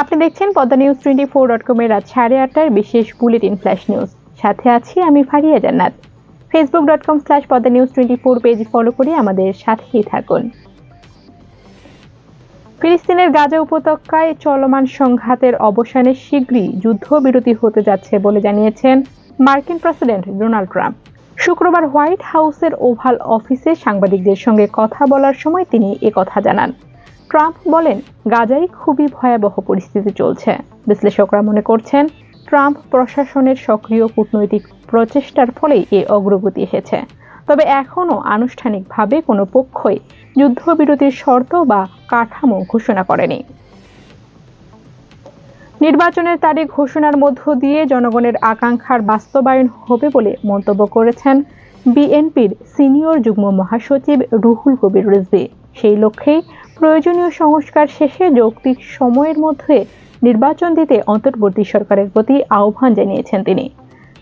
আপনি দেখছেন Padma news twenty four dot কমের রাত সাড়ে আটটার বিশেষ বুলেটিন ফ্ল্যাশ নিউজ সাথে আছি আমি Faria Jannat. Facebook dot com slash Padma news twenty four page follow করে আমাদের সাথেই থাকুন। ফিলিস্তিনের গাজা উপত্যকায় চলমান সংঘাতের অবসানে শীঘ্রই যুদ্ধবিরতি হতে যাচ্ছে বলে জানিয়েছেন মার্কিন প্রেসিডেন্ট ডোনাল্ড ট্রাম্প। শুক্রবার হোয়াইট হাউসের ওভাল অফিসে সাংবাদিকদের সঙ্গে কথা বলার সময় তিনি একথা জানান। ট্রাম্প বলেন, গাজায় খুবই ভয়াবহ পরিস্থিতি চলছে। বিশ্লেষকরা মনে করছেন, ট্রাম্প প্রশাসনের সক্রিয় কূটনৈতিক প্রচেষ্টার ফলেই এ অগ্রগতি এসেছে। তবে এখনও আনুষ্ঠানিকভাবে কোনো পক্ষই যুদ্ধবিরতির শর্ত বা কাঠামো ঘোষণা করেনি। নির্বাচনের তারিখ ঘোষণার মধ্য দিয়ে জনগণের আকাঙ্ক্ষার বাস্তবায়ন হবে বলে মন্তব্য করেছেন বিএনপির সিনিয়র যুগ্ম মহাসচিব রুহুল কবির রিজভী। সেই লক্ষ্যেই প্রয়োজনীয় সংস্কার শেষে যৌক্তিক সময়ের মধ্যে নির্বাচন দিতে অন্তর্বর্তী সরকারের প্রতি আহ্বান জানিয়েছেন তিনি।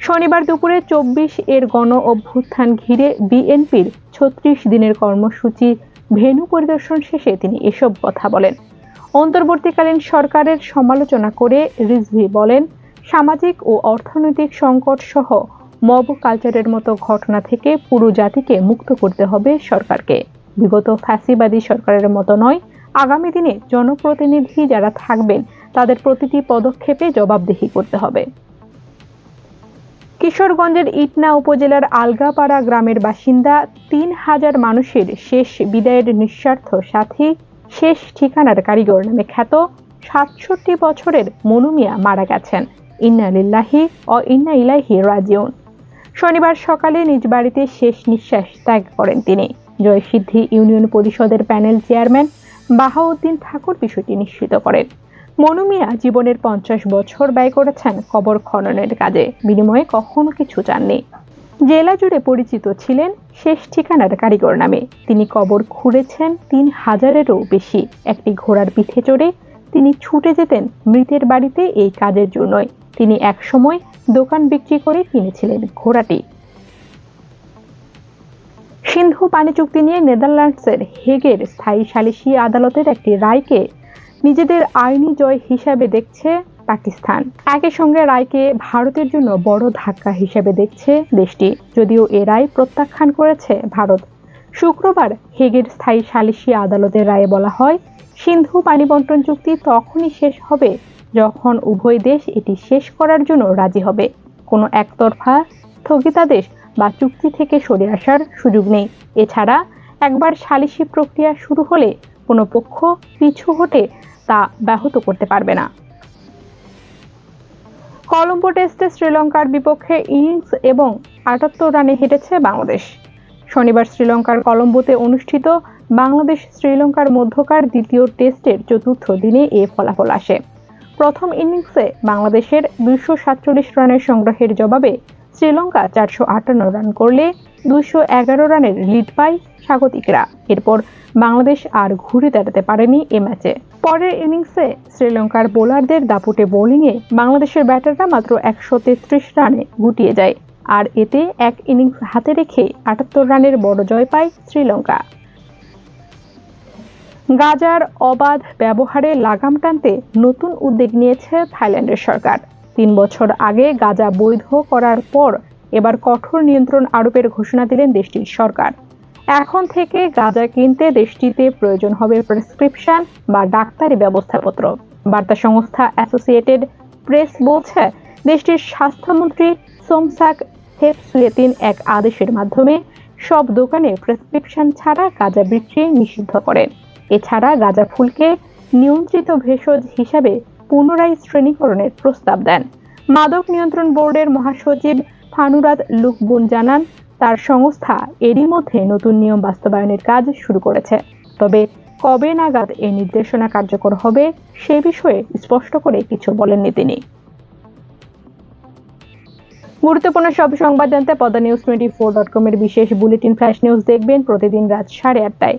শনিবার দুপুরে চব্বিশ এর গণ অভ্যুত্থান ঘিরে বিএনপির ছত্রিশ দিনের কর্মসূচি ভেনু পরিদর্শন শেষে তিনি এসব কথা বলেন। অন্তর্বর্তীকালীন সরকারের সমালোচনা করে রিজভি বলেন, সামাজিক ও অর্থনৈতিক সংকট সহ মব কালচারের মতো ঘটনা থেকে পুরো জাতিকে মুক্ত করতে হবে সরকারকে। বিগত ফ্যাসিবাদী সরকারের মতো নয়, আগামী দিনে জনপ্রতিনিধি যারা থাকবেন, তাদের প্রতিটি পদক্ষেপে জবাবদিহি করতে হবে। কিশোরগঞ্জের ইটনা উপজেলার আলগাপাড়া গ্রামের বাসিন্দা তিন হাজার মানুষের শেষ বিদায়ের নিঃস্বার্থ সাথী, শেষ ঠিকানার কারিগর নামে খ্যাত সাতষট্টি বছরের মনুমিয়া মারা গেছেন। ইন্না লিল্লাহি ও ইন্না ইলাহি রাজিউন। শনিবার সকালে নিজ বাড়িতে শেষ নিঃশ্বাস ত্যাগ করেন তিনি। জয়সিদ্ধি ইউনিয়ন পরিষদের প্যানেল চেয়ারম্যান বাহাউদ্দিন ঠাকুর বিষয়টি নিশ্চিত করেন। মনু মিয়া জীবনের পঞ্চাশ বছর ব্যয় করেছেন কবর খননের কাজে, বিনিময়ে কখনো কিছু চাননি। জেলা জুড়ে পরিচিত ছিলেন শেষ ঠিকানার কারিগর নামে। তিনি কবর খুঁড়েছেন তিন হাজারেরও বেশি। একটি ঘোড়ার পিঠে চড়ে তিনি ছুটে যেতেন মৃতের বাড়িতে এই কাজের জন্যই। তিনি একসময় দোকান বিক্রি করে কিনেছিলেন ঘোড়াটি। সিন্ধু পানি চুক্তি নিয়ে নেদারল্যান্ডসের হেগের স্থায়ী সালিসি আদালতের একটি রায়কে নিজেদের আইনি জয় হিসাবে দেখছে পাকিস্তান। একই সঙ্গে রায়কে ভারতের জন্য বড় ধাক্কা হিসেবে দেখছে দেশটি। যদিও এ রায় প্রত্যাখ্যান করেছে ভারত। শুক্রবার হেগের স্থায়ী সালিসি আদালতের রায়ে বলা হয়, সিন্ধু পানি বন্টন চুক্তি তখনই শেষ হবে যখন উভয় দেশ এটি শেষ করার জন্য রাজি হবে। কোনো একতরফা স্থগিতাদেশ বা চুক্তি থেকে সরে আসার সুযোগ নেই। এছাড়া একবার সালিসি প্রক্রিয়া শুরু হলে কোনো পক্ষ পিছু হটে তা ব্যাহত করতে পারবে না। কলম্বো টেস্টে শ্রীলঙ্কার বিপক্ষে ইনিংস এবং আটাত্তর রানে হেঁটেছে বাংলাদেশ। শনিবার শ্রীলঙ্কার কলম্বোতে অনুষ্ঠিত বাংলাদেশ শ্রীলঙ্কার মধ্যকার দ্বিতীয় টেস্টের চতুর্থ দিনে এ ফলাফল আসে। প্রথম ইনিংসে বাংলাদেশের দুইশো সাতচল্লিশ রানের সংগ্রহের জবাবে শ্রীলঙ্কা চারশো আটান্ন রান করলে দুইশো এগারো রানের লিড পায় স্বাগতিকরা। এরপর বাংলাদেশ আর ঘুরে দাঁড়াতে পারেনি এ ম্যাচে। পরের ইনিংসে শ্রীলঙ্কার বোলারদের দাপুটে বোলিংয়ে বাংলাদেশের ব্যাটাররা মাত্র একশো তেত্রিশ রানে গুটিয়ে যায়। আর এতে এক ইনিংস হাতে রেখে আটাত্তর রানের বড় জয় পায় শ্রীলঙ্কা। গাজার অবাধ ব্যবহারে লাগাম টানতে নতুন উদ্যোগ নিয়েছে থাইল্যান্ডের সরকার। তিন বছর আগে গাজা বৈধ করার পর এবার কঠোর নিয়ন্ত্রণ আরোপের ঘোষণা দিলেন দেশটির সরকার। এখন থেকে গাঁজা কিনতে দেশটিতে প্রয়োজন হবে প্রেসক্রিপশন বা ডাক্তারি ব্যবস্থাপত্র। বার্তা সংস্থা অ্যাসোসিয়েটেড প্রেস বলছে, দেশটির স্বাস্থ্যমন্ত্রী সোমসাক হেপসুয়েতিন এক আদেশের মাধ্যমে সব দোকানে প্রেসক্রিপশন ছাড়া গাঁজা বিক্রি নিষিদ্ধ করেন। এছাড়া গাঁজা ফুলকে নিয়ন্ত্রিত ভেষজ হিসাবে পুনরায় শ্রেণীকরণের প্রস্তাব দেন। মাদক নিয়ন্ত্রণ বোর্ডের মহাসচিব ফানুরাত লুকবুন জানান, তার সংস্থা এরই মধ্যে নতুন নিয়ম বাস্তবায়নের কাজ শুরু করেছে। তবে কবে নাগাদ এই নির্দেশনা কার্যকর হবে, সে বিষয়ে স্পষ্ট করে কিছু বলেননি তিনি। গুরুত্বপূর্ণ সব সংবাদ জানতে Padma news twenty four dot কমের বিশেষ বুলেটিন ফ্ল্যাশ নিউজ দেখবেন প্রতিদিন রাত সাড়ে আটটায়।